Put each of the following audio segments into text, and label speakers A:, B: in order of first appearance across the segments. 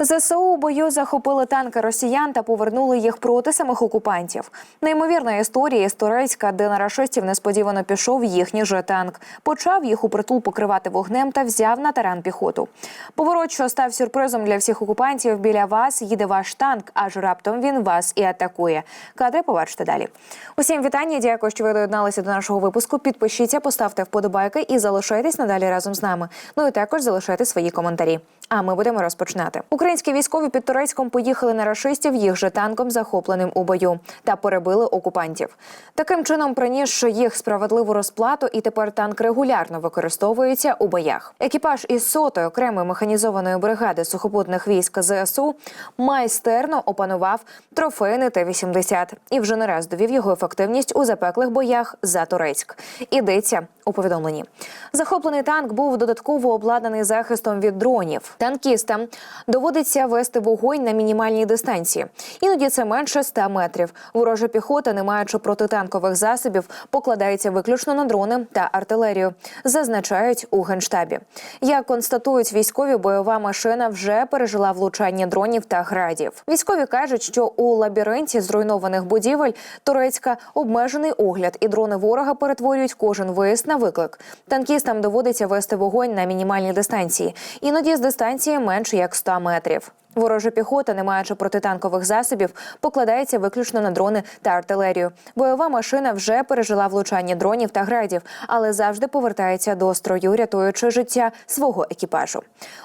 A: ЗСУ у бою захопили танки росіян та повернули їх проти самих окупантів. Неймовірна історія з Турецька, де на рашистів несподівано пішов їхній же танк. Почав їх у притул покривати вогнем та взяв на таран піхоту. Поворот, що став сюрпризом для всіх окупантів, біля вас їде ваш танк, аж раптом він вас і атакує. Кадри побачите далі. Усім вітання. Дякую, що ви доєдналися до нашого випуску. Підпишіться, поставте вподобайки і залишайтесь надалі разом з нами. Ну і також залишайте свої коментарі. А ми будемо розпочинати. Українські військові під Турецьком поїхали на рашистів їх же танком, захопленим у бою, та перебили окупантів. Таким чином принісши їх справедливу розплату, і тепер танк регулярно використовується у боях. Екіпаж із сотої окремої механізованої бригади сухопутних військ ЗСУ майстерно опанував трофейний Т-80 і вже не раз довів його ефективність у запеклих боях за Турецьк. Ідеться у повідомленні. Захоплений танк був додатково обладнаний захистом від дронів. Танкістам доводиться вести вогонь на мінімальній дистанції. Іноді це менше 100 метрів. Ворожа піхота, не маючи протитанкових засобів, покладається виключно на дрони та артилерію, зазначають у генштабі. Як констатують військові, бойова машина вже пережила влучання дронів та градів. Військові кажуть, що у лабіринті зруйнованих будівель турецька обмежений огляд, і дрони ворога перетворюють кожен виїзд на виклик. Танкістам доводиться вести вогонь на мінімальній дистанції, іноді з дистанції менше як 100 метрів метрів. Ворожа піхота, не маючи протитанкових засобів, покладається виключно на дрони та артилерію. Бойова машина вже пережила влучання дронів та градів, але завжди повертається до строю, рятуючи життя свого екіпажу.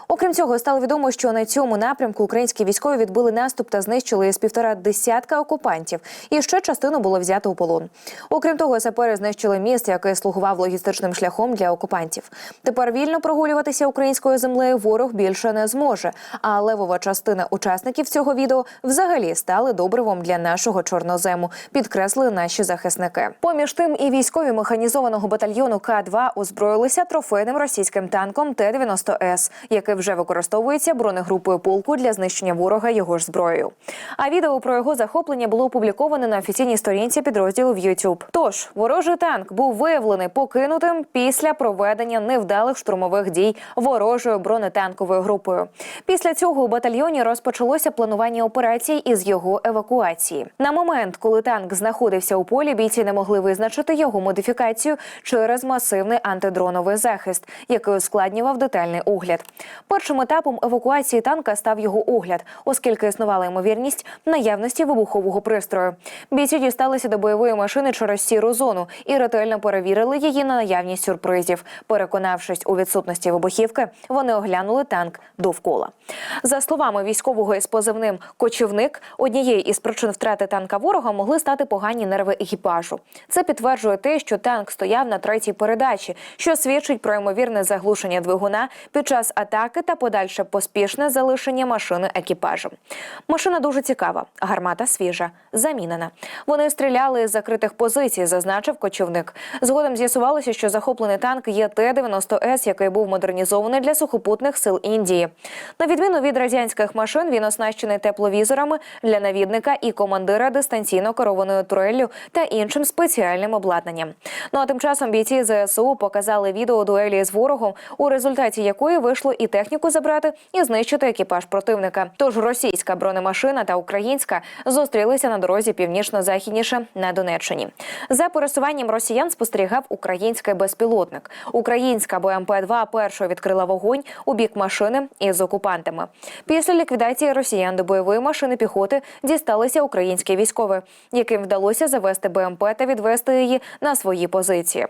A: Окрім цього, стало відомо, що на цьому напрямку українські військові відбили наступ та знищили з півтора десятка окупантів, і ще частину було взято у полон. Окрім того, сапери знищили міст, який слугував логістичним шляхом для окупантів. Тепер вільно прогулюватися українською землею ворог більше не зможе. А левова частина учасників цього відео взагалі стали добривом для нашого чорнозему, підкреслили наші захисники. Поміж тим, і військові механізованого батальйону К-2 озброїлися трофейним російським танком Т-90С, який вже використовується бронегрупою полку для знищення ворога його ж зброєю. А відео про його захоплення було опубліковане на офіційній сторінці підрозділу в YouTube. Тож ворожий танк був виявлений покинутим після проведення невдалих штурмових дій ворожою бронетанковою групою. Після цього у батальйоні розпочалося планування операцій із його евакуації. На момент, коли танк знаходився у полі, бійці не могли визначити його модифікацію через масивний антидроновий захист, який ускладнював детальний огляд. Першим етапом евакуації танка став його огляд, оскільки існувала ймовірність наявності вибухового пристрою. Бійці дісталися до бойової машини через сіру зону і ретельно перевірили її на наявність сюрпризів. Переконавшись у відсутності вибухівки, вони оглянули танк довкола. За словами військового із позивним кочівник, однією із причин втрати танка ворога могли стати погані нерви екіпажу. Це підтверджує те, що танк стояв на третій передачі, що свідчить про ймовірне заглушення двигуна під час атаки та подальше поспішне залишення машини екіпажем. Машина дуже цікава, гармата свіжа, замінена. Вони стріляли з закритих позицій, зазначив кочівник. Згодом з'ясувалося, що захоплений танк є Т-90С, який був модернізований для сухопутних сил Індії. На відміну від радянських машин, він оснащений тепловізорами для навідника і командира дистанційно керованою туреллю та іншим спеціальним обладнанням. Ну а тим часом бійці ЗСУ показали відео дуелі з ворогом, у результаті якої вийшло і техніку забрати, і знищити екіпаж противника. Тож російська бронемашина та українська зустрілися на дорозі північно-західніше на Донеччині. За пересуванням росіян спостерігав український безпілотник. Українська БМП-2 першою відкрила вогонь у бік машини із окупантами. Після ліквідації росіян до бойової машини піхоти дісталися українські військові, яким вдалося завести БМП та відвести її на свої позиції.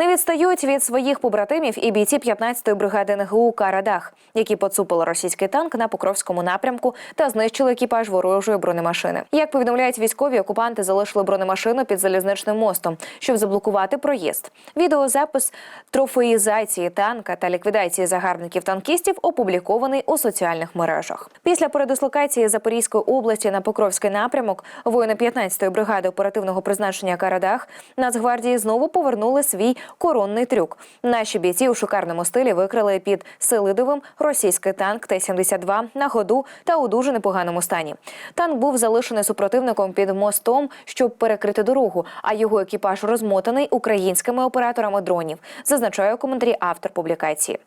A: Не відстають від своїх побратимів і бійці 15-ї бригади НГУ Карадах, які поцупили російський танк на Покровському напрямку та знищили екіпаж ворожої бронемашини. Як повідомляють військові, окупанти залишили бронемашину під залізничним мостом, щоб заблокувати проїзд. Відеозапис трофеїзації танка та ліквідації загарбників танкістів опублікований у соціальних мережах. Після передислокації Запорізької області на Покровський напрямок воїни 15-ї бригади оперативного призначення Карадах Нацгвардії знову повернули свій коронний трюк. Наші бійці у шикарному стилі викрили під Селидовим російський танк Т-72 на ходу та у дуже непоганому стані. Танк був залишений супротивником під мостом, щоб перекрити дорогу, а його екіпаж розмотаний українськими операторами дронів, зазначає у коментарі автор публікації.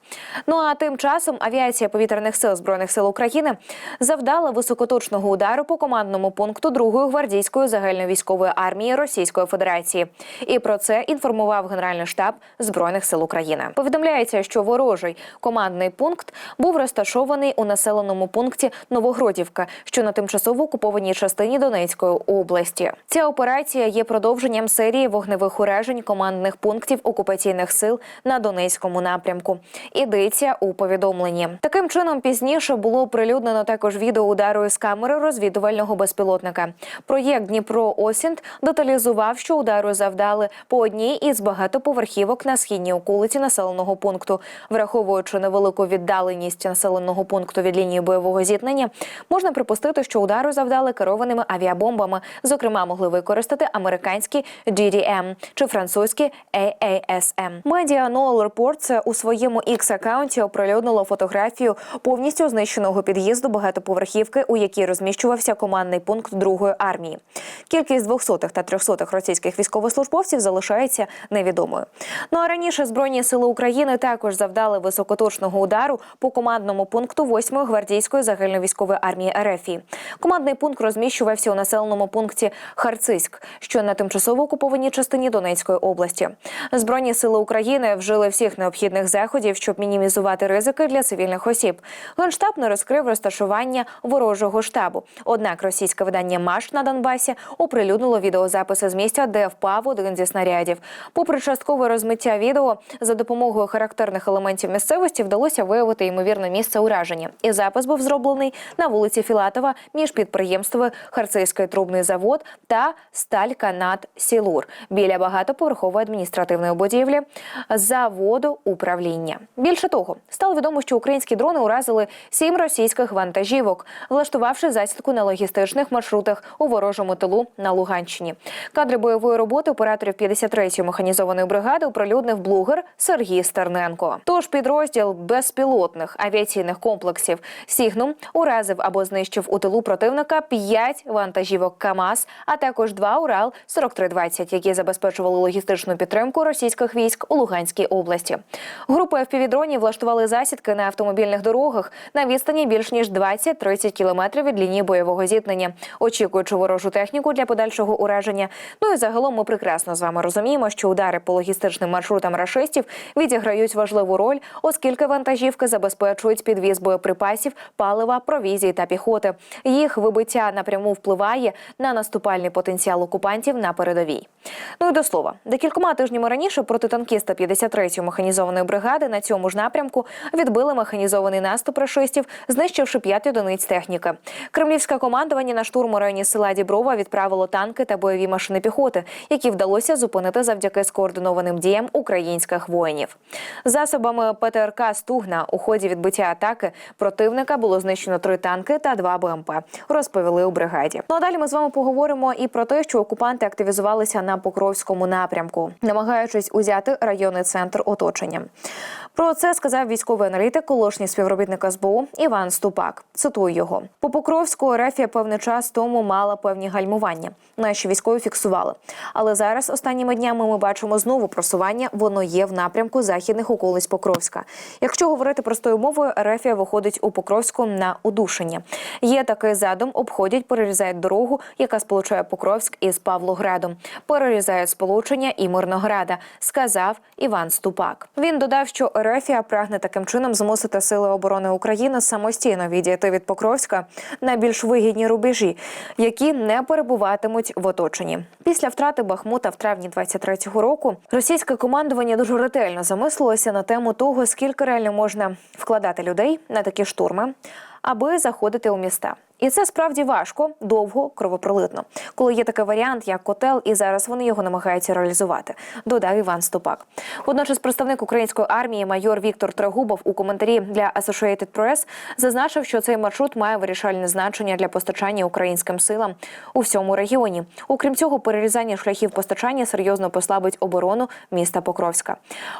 A: Ну а тим часом авіація повітряних сил збройних сил України завдала високоточного удару по командному пункту 2-ї гвардійської загальновійськової армії Російської Федерації. І про це інформував Генеральний штаб збройних сил України. Повідомляється, що ворожий командний пункт був розташований у населеному пункті Новогродівка, що на тимчасово окупованій частині Донецької області. Ця операція є продовженням серії вогневих уражень командних пунктів окупаційних сил на Донецькому напрямку. Ідеться у повідомленні. Таким чином пізніше було оприлюднено також відео удару із камери розвідувального безпілотника. Проєкт Дніпро Осінт деталізував, що удару завдали по одній із багатоповерхівок на східній околиці населеного пункту, враховуючи невелику віддаленість населеного пункту від лінії бойового зіткнення, можна припустити, що удару завдали керованими авіабомбами. Зокрема, могли використати американські GDM чи французькі AASM. Медіа Noel Reports у своєму x акаунті оприлюднило фотографію повністю знищеного під'їзду багатоповерхівки, у якій розміщувався командний пункт другої армії. Кількість 200-х та 300-х російських військовослужбовців залишається невідомою. Ну а раніше збройні сили України також завдали високоточного удару по командному пункту 8-ї гвардійської загальновійськової армії РФ. Командний пункт розміщувався у населеному пункті Харциськ, що на тимчасово окупованій частині Донецької області. Збройні сили України вжили всіх необхідних заходів, щоб мінімізувати ризики для цивільних осіб. Генштаб не розкрив розташування ворожого штабу. Однак російське видання Маш на Донбасі оприлюднило відеозаписи з місця, де впав один зі снарядів. Попри часткове розмиття відео, за допомогою характерних елементів місцевості вдалося виявити ймовірне місце ураження. І запис був зроблений на вулиці Філатова між підприємствами Харцизький трубний завод та Стальканат Сілур біля багатоповерхової адміністративної будівлі заводу управління. Більше того, стало відомо, що українські дрони уразили сім російських вантажівок, влаштувавши засідку на логістичних маршрутах у ворожому тилу на Луганщині. Кадри бойової роботи операторів 53-ї механізованої бригади оприлюднив блогер Сергій Стерненко. Тож підрозділ безпілотних авіаційних комплексів Сігнум уразив або знищив у тилу противника 5 вантажівок КАМАЗ, а також два Урал 4320, які забезпечували логістичну підтримку російських військ у Луганській області. Групи FPV-дронів влаштували засідки на автомобільних дорогах на відстані більш ніж 20-30 кілометрів від лінії бойового зіткнення, очікуючи ворожу техніку для подальшого ураження. Ну і загалом ми прекрасно з вами розуміємо, що удари по логістичним маршрутам рашистів відіграють важливу роль, оскільки вантажівки забезпечують підвіз боєприпасів, палива, провізії та піхоти. Їх вибиття напряму впливає на наступальний потенціал окупантів на передовій. Ну і до слова, декількома тижнями раніше протитанкіста 53-ї механізованої бригади на цьому ж напрямку відбили механізований наступ рашистів, знищивши п'ять одиниць техніки. Кремлівське командування на штурм у районі села Діброва відправило танки та бойові машини піхоти, які вдалося зупинити завдяки скоординованим діям українських воїнів. Засобами ПТРК Стугна у ході відбиття атаки противника було знищено три танки та два БМП. Розповіли у бригаді. Ну а далі ми з вами поговоримо і про те, що окупанти активізувалися на Покровському напрямку, намагаючись узяти районний центр оточення. Про це сказав військовий аналітик, колишній співробітник СБУ Іван Ступак. Цитую його по Покровську Рефія певний час тому мала певні гальмування. Наші військові фіксували. Але зараз останніми днями ми бачимо знову просування. Воно є в напрямку західних околиць Покровська. Якщо говорити простою мовою, Рефія виходить у Покровську на удушення. Є такий задум, обходять, перерізають дорогу, яка сполучає Покровськ із Павлоградом. Перерізають сполучення і Мирнограда, сказав Іван Ступак. Він додав, що Ерефія прагне таким чином змусити сили оборони України самостійно відійти від Покровська на більш вигідні рубежі, які не перебуватимуть в оточенні. Після втрати Бахмута в травні 23-го року російське командування дуже ретельно замислилося на тему того, скільки реально можна вкладати людей на такі штурми, аби заходити у міста. І це справді важко, довго, кровопролитно. Коли є такий варіант, як котел, і зараз вони його намагаються реалізувати, додав Іван Стопак. Водночас, представник української армії майор Віктор Трегубов у коментарі для Associated Press зазначив, що цей маршрут має вирішальне значення для постачання українським силам у всьому регіоні. Окрім цього, перерізання шляхів постачання серйозно послабить оборону міста Покровська.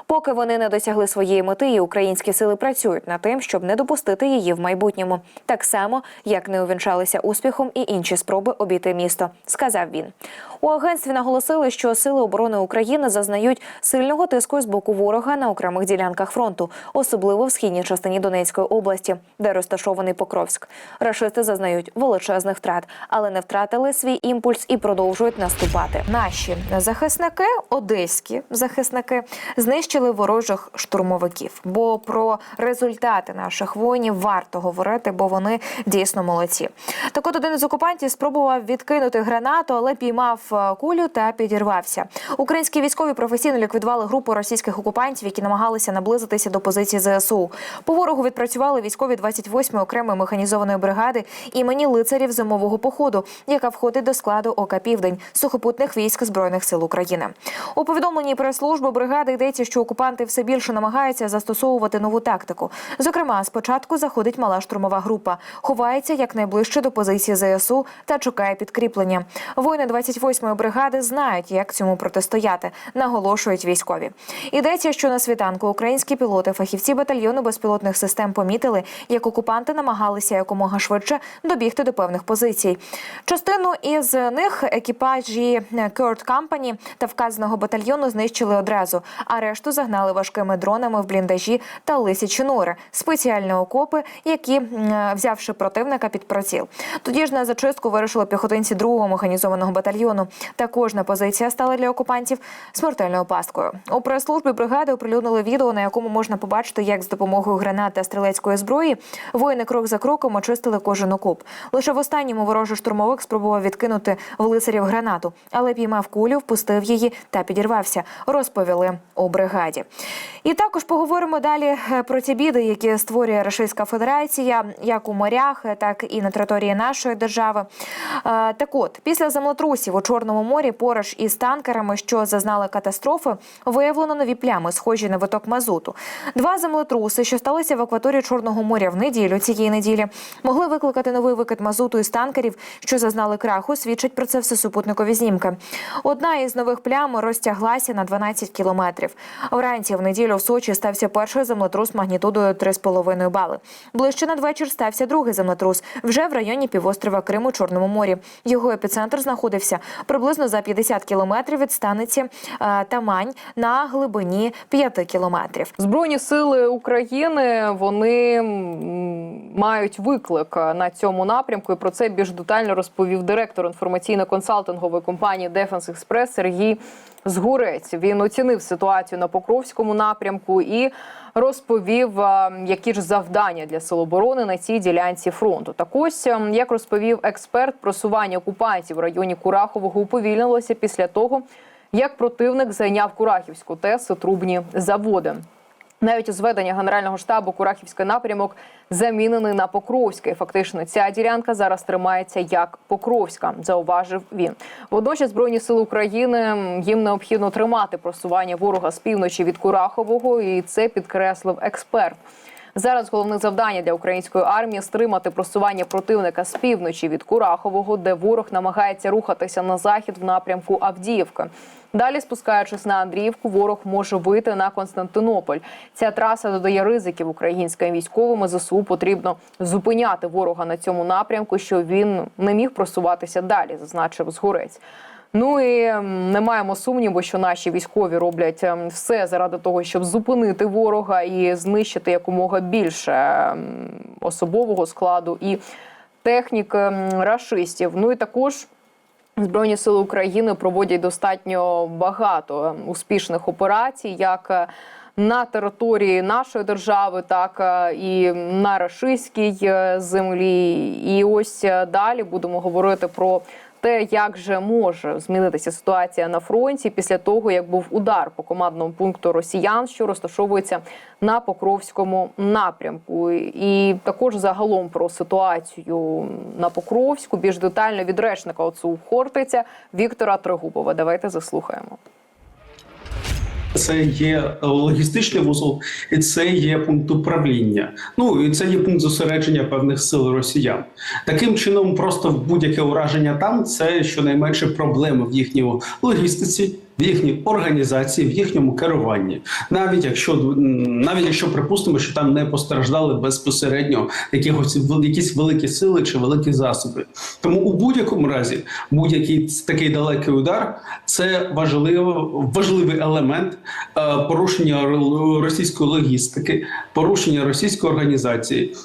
A: Поки вони не досягли своєї мети, і українські сили працюють над тим, щоб не допустити її в майбутньому, так само як не увінчалися успіхом і інші спроби обійти місто, сказав він. У агентстві наголосили, що сили оборони України зазнають сильного тиску з боку ворога на окремих ділянках фронту, особливо в східній частині Донецької області, де розташований Покровськ. Рашисти зазнають величезних втрат, але не втратили свій імпульс і продовжують наступати. Наші захисники, одеські захисники, знищили ворожих штурмовиків. Бо про результати наших воїнів варто говорити, бо вони дійсно молодці. Так от один із окупантів спробував відкинути гранату, але піймав е, кулю та підірвався. Українські військові професійно ліквідували групу російських окупантів, які намагалися наблизитися до позиції ЗСУ. По ворогу відпрацювали військові 28-ї окремої механізованої бригади імені лицарів зимового походу, яка входить до складу ОК Південь сухопутних військ збройних сил України. У повідомленні прес-служби бригади йдеться, що окупанти все більше намагаються застосовувати нову тактику. Зокрема, спочатку заходить мала штурмова група, ховається якнайближче до позиції ЗСУ та чекає підкріплення. Воїни 28-ї бригади знають, як цьому протистояти, наголошують військові. Ідеться, що на світанку українські пілоти, фахівці батальйону безпілотних систем помітили, як окупанти намагалися якомога швидше добігти до певних позицій. Частину із них екіпажі Курт Кампані та вказаного батальйону знищили одразу, а решту загнали важкими дронами в бліндажі та лисячі нори, спеціальні окопи, які, взявши противника під приціл. Тоді ж на зачистку вирушили піхотинці другого механізованого батальйону. Та кожна позиція стала для окупантів смертельною пасткою. У прес-службі бригади оприлюднили відео, на якому можна побачити, як з допомогою гранат та стрілецької зброї воїни крок за кроком очистили кожен окоп. Лише в останньому ворожий штурмовик спробував відкинути в лицарів гранату, але піймав кулю, впустив її та підірвався. Розповіли у бригаді. І також поговоримо далі е, про ті біди, які створює Російська Федерація, як у морях, е, так і на території нашої держави. Е, Так от, після землетрусів у Чорному морі поруч із танкерами, що зазнали катастрофи, виявлено нові плями, схожі на виток мазуту. Два землетруси, що сталися в акваторії Чорного моря в неділю цієї неділі, могли викликати новий викид мазуту із танкерів, що зазнали краху. Свідчать про це все супутникові знімки. Одна із нових плям розтяглася на 12 кілометрів. Вранці в неділю в Сочі стався перший землетрус магнітудою 3,5 бали. Ближче надвечір стався другий землетрус вже в районі півострова Криму Чорному морі. Його епіцентр знаходився приблизно за 50 кілометрів від станиці е, Тамань на глибині 5 кілометрів.
B: Збройні сили України вони мають виклик на цьому напрямку. І про це більш детально розповів директор інформаційно-консалтингової компанії Defense Express Сергій Згурець. Він оцінив ситуацію на Покровському напрямку і розповів, які ж завдання для сил оборони на цій ділянці фронту. Так ось, ем, як розповів експерт, просування окупантів в районі Курахового уповільнилося після того, як противник зайняв Курахівську ТЕС трубні заводи. Навіть зведення Генерального штабу Курахівський напрямок замінений на Покровський. Фактично, ця ділянка зараз тримається як Покровська, зауважив він. Водночас збройні сили України їм необхідно тримати просування ворога з півночі від Курахового, і це підкреслив експерт. Зараз головне завдання для української армії стримати просування противника з півночі від Курахового, де ворог намагається рухатися на захід в напрямку Авдіївки. Далі, спускаючись на Андріївку, ворог може вийти на Константинополь. Ця траса додає ризиків українським військовим. ЗСУ потрібно зупиняти ворога на цьому напрямку, щоб він не міг просуватися далі, зазначив згорець. Ну і не маємо сумніву, що наші військові роблять ем, все заради того, щоб зупинити ворога і знищити якомога більше ем, особового складу і технік ем, рашистів. Ну і також. Збройні сили України проводять достатньо багато успішних операцій, як е, на території нашої держави, так е, і на рашистській е, землі. І ось е, далі будемо говорити про те, як же може змінитися ситуація на фронті після того, як був удар по командному пункту росіян, що розташовується на Покровському напрямку, і також загалом про ситуацію на Покровську більш детально від речника ОЦУ Хортиця Віктора Трегубова. Давайте заслухаємо.
C: Це є логістичний вузол, і це є пункт управління. Ну і це є пункт зосередження певних сил росіян. Таким чином, просто будь-яке ураження там це щонайменше проблеми в їхній логістиці, в їхній організації, в їхньому керуванні. Навіть якщо навіть якщо припустимо, що там не постраждали безпосередньо якихось якісь великі сили чи великі засоби. Тому у будь-якому разі будь-який такий далекий удар це важливий, важливий елемент е, порушення російської логістики, порушення російської організації.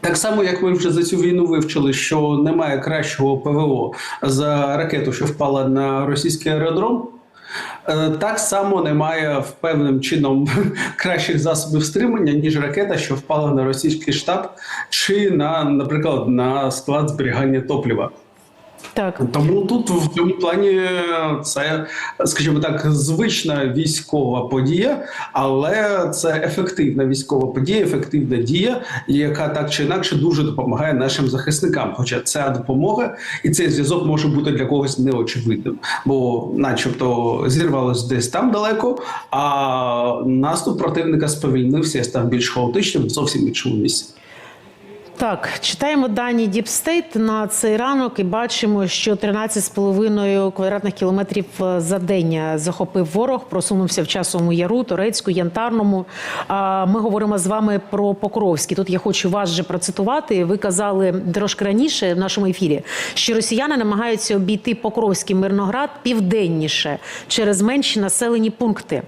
C: Так само, як ми вже за цю війну вивчили, що немає кращого ПВО за ракету, що впала на російський аеродром. Е, Так само немає в певним чином кращих засобів стримання, ніж ракета, що впала на російський штаб, чи на, наприклад, на склад зберігання топлива.
D: Так,
C: Тому тут в цьому плані це, скажімо так, звична військова подія, але це ефективна військова подія, ефективна дія, яка так чи інакше дуже допомагає нашим захисникам. Хоча ця допомога і цей зв'язок може бути для когось неочевидним, бо, начебто, зірвалось десь там далеко, а наступ противника сповільнився став більш хаотичним зовсім іншому місці.
D: Так, читаємо дані Deep State на цей ранок і бачимо, що 13,5 квадратних кілометрів е, за день захопив ворог, просунувся в часовому яру, турецьку, янтарному. А Ми говоримо з вами про Покровський. Тут я хочу вас же процитувати. Ви казали трошки раніше в нашому ефірі, що росіяни намагаються обійти Покровський Мирноград південніше через менші населені пункти.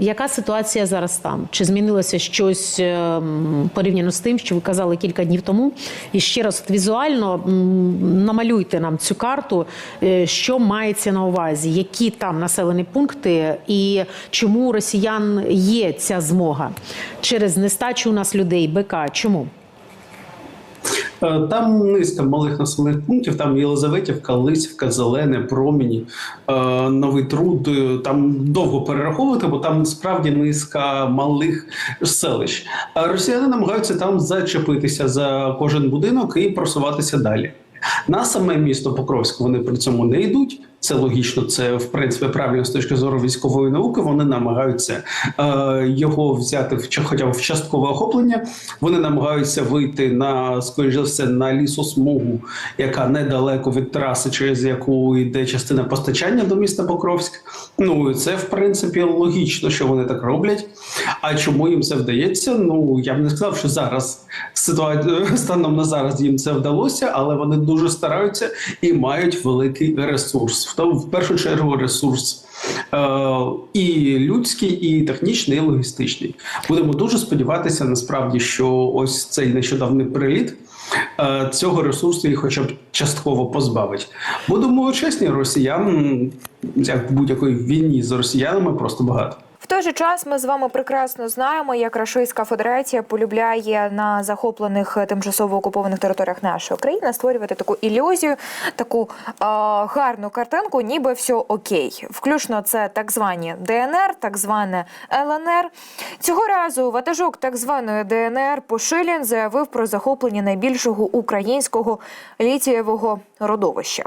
D: Яка ситуація зараз там? Чи змінилося щось ем, порівняно з тим, що ви казали кілька днів тому? І ще раз візуально намалюйте нам цю карту, е, що мається на увазі, які там населені пункти, і чому у росіян є ця змога через нестачу у нас людей, БК. Чому?
C: Е, Там низка малих населених пунктів. Там Єлизаветівка, Лисівка, Зелене, Проміні, е, Новий Труд. Е, Там довго перераховувати, бо там справді низка малих селищ. А росіяни намагаються там зачепитися за кожен будинок і просуватися далі. На саме місто Покровськ вони при цьому не йдуть. Це логічно, це в принципі правильно з точки зору військової науки. Вони намагаються е, його взяти в хоча б в часткове охоплення. Вони намагаються вийти на скоріш за все на лісосмугу, яка недалеко від траси, через яку йде частина постачання до міста Покровськ. Ну і це в принципі логічно, що вони так роблять. А чому їм це вдається? Ну я б не сказав, що зараз ситуація станом на зараз їм це вдалося, але вони дуже стараються і мають великий ресурс. В в першу чергу ресурс. е, І людський, і технічний, і логістичний. Будемо дуже сподіватися, насправді, що ось цей нещодавний приліт е, цього ресурсу їх хоча б частково позбавить. Будемо чесні, росіян, як в будь-якої війні з росіянами, просто багато.
A: В той же час ми з вами прекрасно знаємо, як Російська Федерація полюбляє на захоплених е, тимчасово окупованих територіях нашої країни створювати таку ілюзію, таку е, гарну картинку, ніби все окей. Включно це так звані ДНР, так зване ЛНР. Цього разу ватажок так званої ДНР Пошилін заявив про захоплення найбільшого українського літієвого родовища.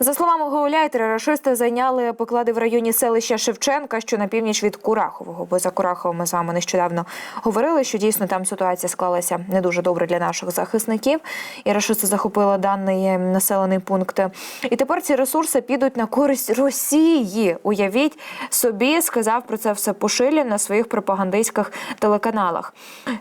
A: За словами гауляйтера, рашисти зайняли поклади в районі селища Шевченка, що на північ від Курахового. Бо за Кураховим ми з вами нещодавно говорили, що дійсно там ситуація склалася не дуже добре для наших захисників. І рашисти захопили даний населений пункт. І тепер ці ресурси підуть на користь Росії. Уявіть собі, сказав про це все Пошилін на своїх пропагандистських телеканалах.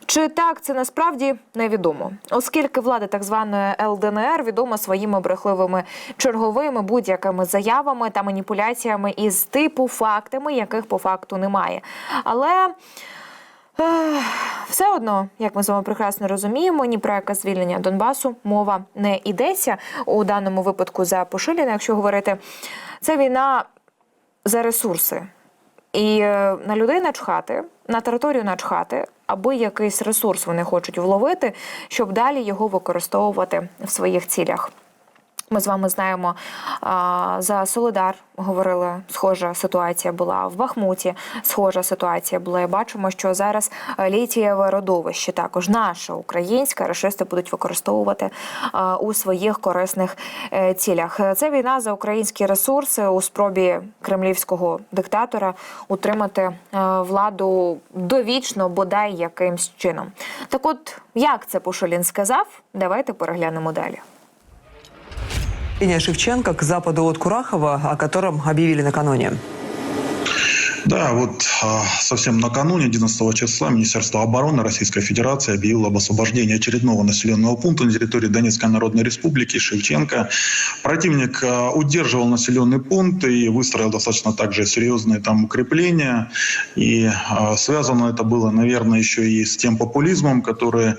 A: Чи так це насправді невідомо, оскільки влада так званої ЛДНР відома своїми брехливими черговими будь-якими заявами та маніпуляціями із типу фактами, яких по факту немає. Але ех, все одно, як ми з вами прекрасно розуміємо, ні про яке звільнення Донбасу мова не йдеться у даному випадку за Пошиліна, якщо говорити, це війна за ресурси. І е, на людей начхати, на територію начхати, аби якийсь ресурс вони хочуть вловити, щоб далі його використовувати в своїх цілях. Ми з вами знаємо за Солидар говорили, схожа ситуація була в Бахмуті. Схожа ситуація була. І бачимо, що зараз літієве родовище також наше українське рашисти будуть використовувати у своїх корисних е, цілях. Це війна за українські ресурси у спробі кремлівського диктатора утримати е, владу довічно, бодай якимсь чином. Так, от як це Пушолін сказав, давайте переглянемо далі.
E: Линия Шевченко к западу от Курахова, о котором объявили накануне.
F: Да, вот а, совсем накануне, 11 числа, Министерство обороны Российской Федерации объявило об освобождении очередного населенного пункта на территории Донецкой Народной Республики Шевченко. Противник а, удерживал населенный пункт и выстроил достаточно также серьезные там укрепления. И а, связано это было, наверное, еще и с тем популизмом, который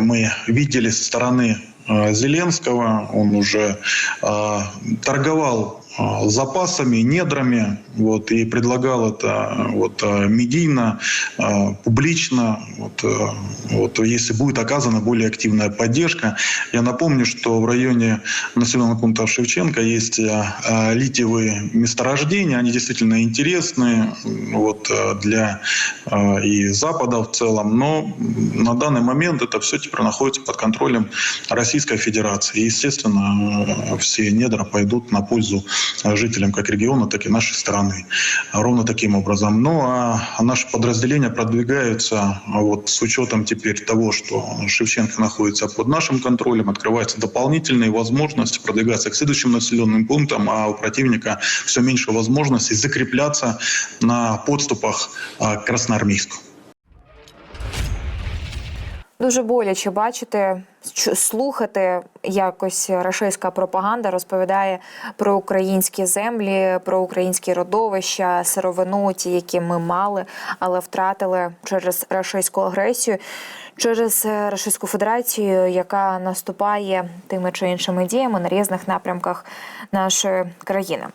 F: мы видели со стороны Зеленского. Он уже торговал а, запасами, недрами, вот, и предлагал это вот, а, медийно, а, публично, вот, а, вот, если будет оказана более активная поддержка. Я напомню, что в районе населенного пункта Шевченко есть а, а, литиевые месторождения, они действительно интересны вот, а, для а, и Запада в целом, но на данный момент это все теперь находится под контролем Российской Федерации. И, естественно, все недра пойдут на пользу жителям как региона, так и нашей страны. Ровно таким образом. Ну а наши подразделения продвигаются а вот с учетом теперь того, что Шевченко находится под нашим контролем, открываются дополнительные возможности продвигаться к следующим населенным пунктам, а у противника все меньше возможностей закрепляться на подступах а, к Красноармейску.
A: Дуже боляче бачити, слухати якось рашистська пропаганда розповідає про українські землі, про українські родовища, сировину, ті, які ми мали, але втратили через рашистську агресію, через е, Рашистську Федерацію, яка наступає тими чи іншими діями на різних напрямках нашої країни.